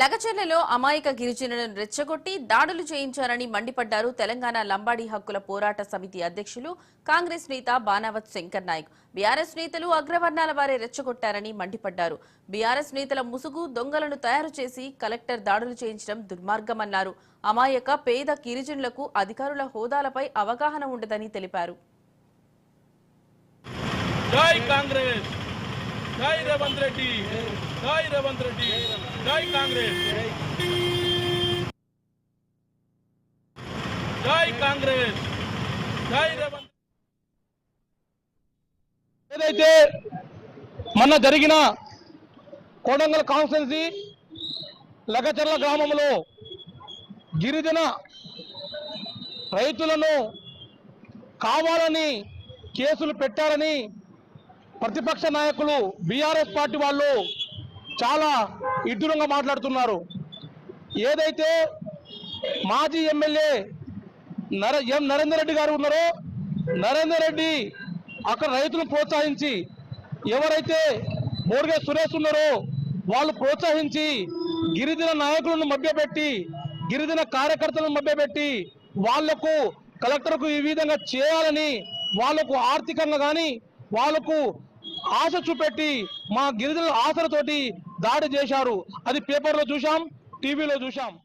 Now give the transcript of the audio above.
లగచర్లలో అమాయక గిరిజనులను రెచ్చగొట్టి దాడులు చేయించారని మండిపడ్డారు తెలంగాణ లంబాడీ హక్కుల పోరాట సమితి అధ్యక్షులు కాంగ్రెస్ నేత బానావత్ శంకర్ నాయక్. బీఆర్ఎస్ నేతలు అగ్రవర్ణాల వారే రెచ్చగొట్టారని మండిపడ్డారు. బీఆర్ఎస్ నేతల ముసుగు దొంగలను తయారు చేసి కలెక్టర్ దాడులు చేయించడం దుర్మార్గమన్నారు. అమాయక పేద గిరిజనులకు అధికారుల హోదాలపై అవగాహన ఉండదని తెలిపారు. జై కాంగ్రెస్! జై రేవంత్ రెడ్డి జై రేవంత్ రెడ్డి జై కాంగ్రెస్. జై కాంగ్రెస్ జై రేవంత్ ఏదైతే మొన్న జరిగిన కోడంగల్ కాన్స్టిట్యున్సీ లగచర్ల గ్రామంలో గిరిజన రైతులను కావాలని కేసులు పెట్టారని ప్రతిపక్ష నాయకులు బీఆర్ఎస్ పార్టీ వాళ్ళు చాలా ఇడ్డురంగా మాట్లాడుతున్నారు. ఏదైతే మాజీ ఎమ్మెల్యే నర ఎం నరేందర్ రెడ్డి గారు ఉన్నారో నరేందర్ రెడ్డి అక్కడ రైతులను ప్రోత్సహించి ఎవరైతే బోర్గే సురేష్ ఉన్నారో వాళ్ళు ప్రోత్సహించి గిరిజన నాయకులను మభ్యపెట్టి గిరిజన కార్యకర్తలను మభ్యపెట్టి వాళ్ళకు కలెక్టర్కు ఈ విధంగా చేయాలని వాళ్ళకు ఆర్థికంగా కానీ వాళ్ళకు ఆశ చూపెట్టి మా గిరిజనుల ఆశలతోటి దాడి చేశారు. అది పేపర్లో చూశాం టీవీలో చూశాం.